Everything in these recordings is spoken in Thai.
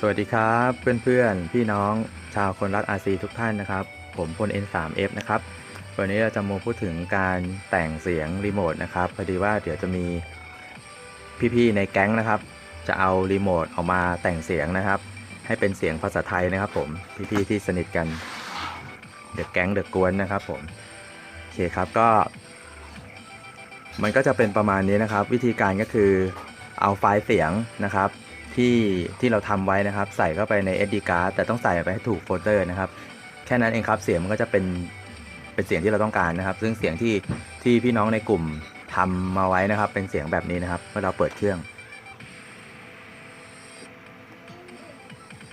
สวัสดีครับเพื่อนๆ พี่น้องชาวคนรัก RC ทุกท่านนะครับ ผมพล N3F นะครับ วันนี้เราจะมาพูดถึงการแต่งเสียงรีโมทนะครับพอดีว่าเดี๋ยวจะมีพี่ๆในแก๊งนะครับ จะเอารีโมทออกมาแต่งเสียงนะครับ ให้เป็นเสียงภาษาไทยนะครับ ผมพี่ๆที่สนิทกันเดอะแก๊งเดอะกวนนะครับ ผมโอเคครับก็ มันก็จะเป็นประมาณนี้นะครับ วิธีการก็คือเอาไฟล์เสียงนะครับ ที่ที่เราทำไว้นะครับ ใส่เข้าไปใน SD card แต่ต้องใส่ไปให้ถูกโฟลเดอร์นะครับ แค่นั้นเองครับเสียงมันก็จะเป็นเป็นเสียงที่เราต้องการนะครับ ซึ่งเสียงที่ที่พี่น้องในกลุ่มทำมาไว้นะครับ เป็นเสียงแบบนี้นะครับเมื่อเราเปิดเครื่อง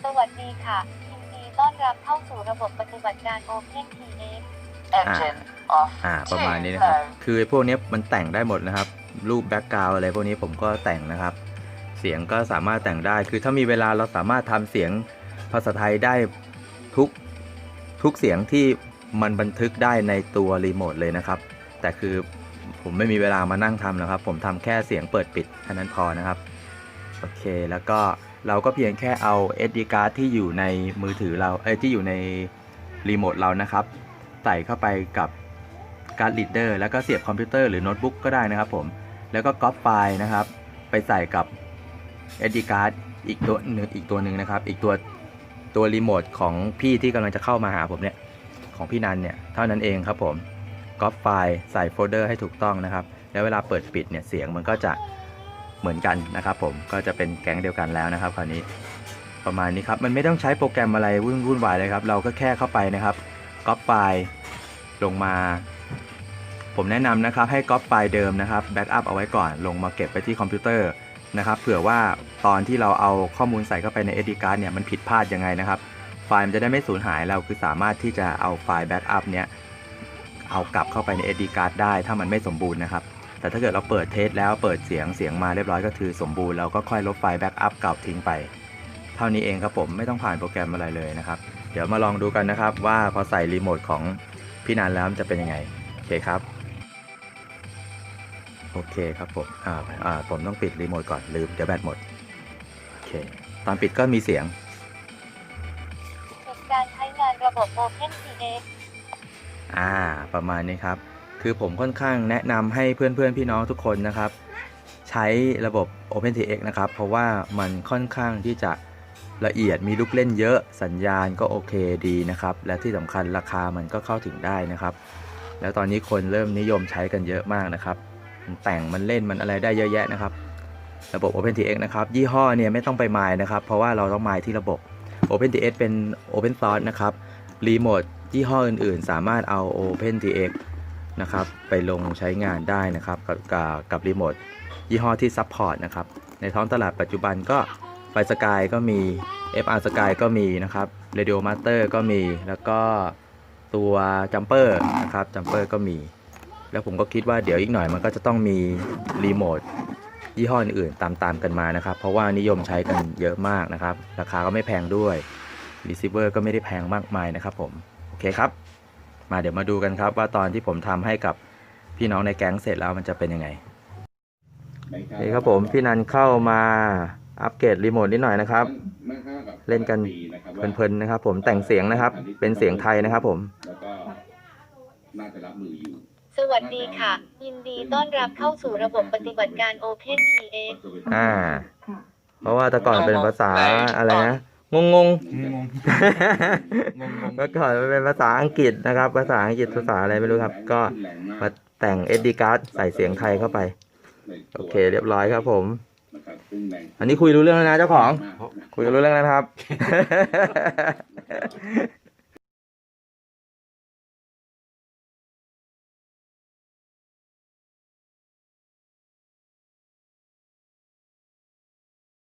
สวัสดีค่ะยินดีต้อนรับเข้าสู่ระบบปฏิบัติการ OpenTX Engine off อ่าประมาณนี้นะครับ คือพวกเนี้ยมันแต่งได้หมดนะครับ รูปแบ็กกราวอะไรพวกนี้ผมก็แต่งนะครับ เสียงก็สามารถแต่งได้ คือถ้ามีเวลาเราสามารถทำเสียงภาษาไทยได้ทุกทุกเสียงที่มันบันทึกได้ในตัวรีโมทเลยนะครับ แต่คือผมไม่มีเวลามานั่งทำนะครับ ผมทำแค่เสียงเปิดปิดแค่นั้นพอนะครับ โอเค แล้วก็เราก็เพียงแค่เอา SD card ที่อยู่ในมือถือเรา เอ้ที่อยู่ในรีโมทเรานะครับ ใส่เข้าไปกับการ์ดลีดเดอร์แล้วก็เสียบคอมพิวเตอร์หรือโน้ตบุ๊กก็ได้นะครับผม แล้วก็ก๊อปไฟล์นะครับ ไปใส่กับ SD card อีกตัวหนึ่งอีกตัวหนึ่งนะครับ อีกตัวตัวรีโมทของพี่ที่กำลังจะเข้ามาหาผมเนี่ย ของพี่นันเนี่ย เท่านั้นเองครับผมก๊อปไฟล์ใส่โฟลเดอร์ให้ถูกต้องนะครับ แล้วเวลาเปิดปิดเนี่ยเสียงมันก็จะเหมือนกันนะครับ ผมก็จะเป็นแก๊งเดียวกันแล้วนะครับ คราวนี้ประมาณนี้ครับ มันไม่ต้องใช้โปรแกรมอะไรวุ่นวุ่นวายเลยครับ เราก็แค่เข้าไปนะครับก๊อปไฟล์ลงมา ผมแนะนำนะครับให้ก๊อปไฟล์เดิมนะครับแบ็กอัพเอาไว้ก่อนลงมาเก็บไปที่คอมพิวเตอร์ นะครับ เผื่อว่าตอนที่เราเอาข้อมูลใส่เข้าไปใน SD card เนี่ยมันผิดพลาดยังไงนะครับ ไฟล์มันจะได้ไม่สูญหายเราคือสามารถที่จะเอาไฟล์แบ็กอัพเนี่ยเอากลับเข้าไปใน SD card ได้ถ้ามันไม่สมบูรณ์นะครับแต่ถ้าเกิดเราเปิดเทสแล้วเปิดเสียงเสียงมาเรียบร้อยก็คือสมบูรณ์เราก็ค่อยลบไฟล์แบ็กอัพเก่าทิ้งไป เท่านี้เองครับผมไม่ต้องผ่านโปรแกรมอะไรเลยนะครับ เดี๋ยวมาลองดูกันนะครับว่าพอใส่รีโมทของพี่นันแล้วมันจะเป็นยังไงโอเคครับ โอเคครับผมอ่าอ่าผมต้องปิดรีโมทก่อนลืมเดี๋ยวแบตหมด โอเค ตอนปิดก็มีเสียงเช็คการใช้งานระบบ OpenTX อ่า ประมาณนี้ครับ คือผมค่อนข้างแนะนำให้เพื่อนๆพี่น้องทุกคนนะครับ ใช้ระบบ OpenTX นะครับ เพราะว่ามันค่อนข้างที่จะละเอียดมีลูกเล่นเยอะสัญญาณก็โอเคดีนะครับ และที่สำคัญราคามันก็เข้าถึงได้นะครับ แล้วตอนนี้คนเริ่มนิยมใช้กันเยอะมากนะครับ มันแต่งมันเล่นมันอะไรได้เยอะแยะนะครับ ระบบ OpenTX นะครับ ยี่ห้อเนี่ยไม่ต้องไปมายนะครับ เพราะว่าเราต้องมายที่ระบบ OpenTX เป็น Open Source นะครับรีโมทยี่ห้ออื่นๆ สามารถเอา OpenTX นะครับไปลงใช้งานได้นะครับ กับกับกับรีโมทยี่ห้อที่ซัพพอร์ตนะครับ ในท้องตลาดปัจจุบันก็ไฟสกายก็มี FR Sky ก็มีนะครับ Radio Master ก็มี แล้วก็ตัว Jumper นะครับ Jumper ก็มี แล้วผมก็คิดว่าเดี๋ยวอีกหน่อยมันก็จะต้องมีรีโมทยี่ห้ออื่นตามๆกันมานะครับ เพราะว่านิยมใช้กันเยอะมากนะครับ ราคาก็ไม่แพงด้วยรีเซิเวอร์ก็ไม่ได้แพงมากมายนะครับผม โอเคครับ มาเดี๋ยวมาดูกันครับว่าตอนที่ผมทำให้กับพี่น้องในแก๊งเสร็จแล้วมันจะเป็นยังไงโอเคครับผมพี่นันเข้ามาอัปเกรดรีโมทนิดหน่อยนะครับ เล่นกันเพลินๆนะครับ ผมแต่งเสียงนะครับ เป็นเสียงไทยนะครับ ผมแล้วก็น่าจะรับมืออยู่ สวัสดีค่ะ ยินดีต้อนรับเข้าสู่ระบบปฏิบัติการ OpenTX อ่า เพราะว่าแต่ก่อนเป็นภาษาอะไรนะงงงงเมื่อก่อนมันเป็นภาษาอังกฤษนะครับ ภาษาอังกฤษภาษาอะไรไม่รู้ครับ ก็มาแต่ง SD card ใส่เสียงไทยเข้าไป โอเค เรียบร้อยครับผมนะครับซึ่งแรงอันนี้คุยรู้เรื่องแล้วนะเจ้าของมากนะคุยรู้เรื่องแล้วนะครับ